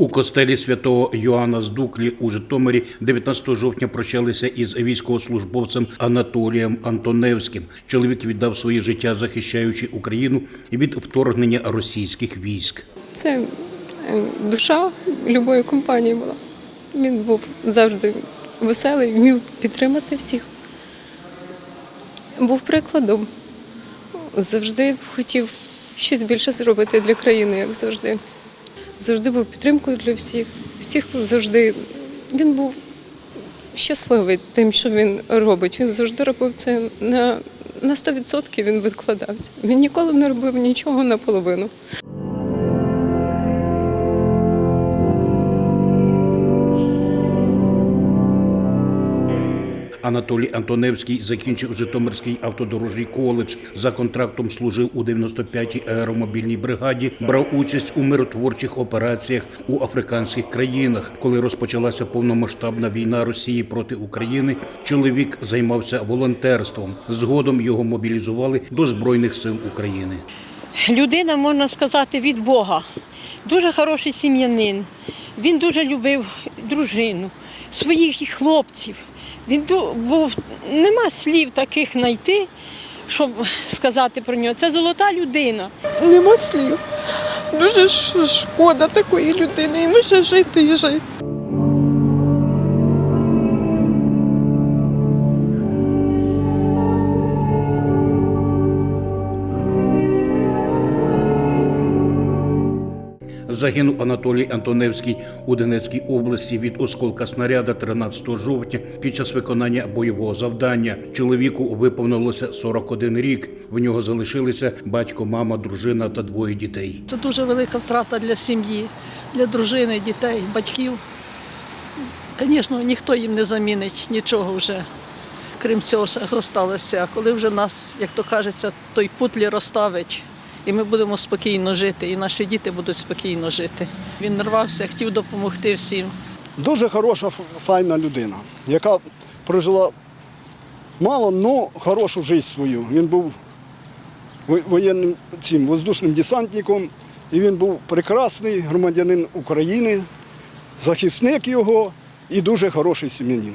У костелі святого Йоанна з Дуклі у Житомирі 19 жовтня прощалися із військовослужбовцем Анатолієм Антоневським. Чоловік віддав своє життя, захищаючи Україну від вторгнення російських військ. Це е, душа любої компанії була. Він був завжди веселий, вмів підтримати всіх. Був прикладом. Завжди хотів щось більше зробити для країни, як завжди. Завжди був підтримкою для всіх. Всіх завжди він був щасливий тим, що він робить. Він завжди робив це на, на 100% він відкладався. Він ніколи не робив нічого наполовину. Анатолій Антоневський закінчив Житомирський автодорожній коледж. За контрактом служив у 95-й аеромобільній бригаді, брав участь у миротворчих операціях у африканських країнах. Коли розпочалася повномасштабна війна Росії проти України, чоловік займався волонтерством. Згодом його мобілізували до Збройних сил України. людина, можна сказати, від Бога. Дуже хороший сім'янин. Він дуже любив дружину, своїх хлопців. Він був, нема слів таких знайти, щоб сказати про нього. Це золота людина. Нема слів. Дуже шкода такої людини. Йому ще жити і жити. Загинув Анатолій Антоневський у Донецькій області від осколка снаряда 13 жовтня під час виконання бойового завдання. Чоловіку виповнилося 41 рік. В нього залишилися батько, мама, дружина та двоє дітей. Це дуже велика втрата для сім'ї, для дружини, дітей, батьків. Звісно, ніхто їм не замінить нічого вже, крім цього, що залишилося. Коли вже нас, як то кажеться, той путлі розставить, і ми будемо спокійно жити, і наші діти будуть спокійно жити. Він рвався, хотів допомогти всім. Дуже хороша, файна людина, яка прожила мало, але хорошу життя свою. Він був воєнним цим воздушним десантником, і він був прекрасний громадянин України, захисник його і дуже хороший сім'янин.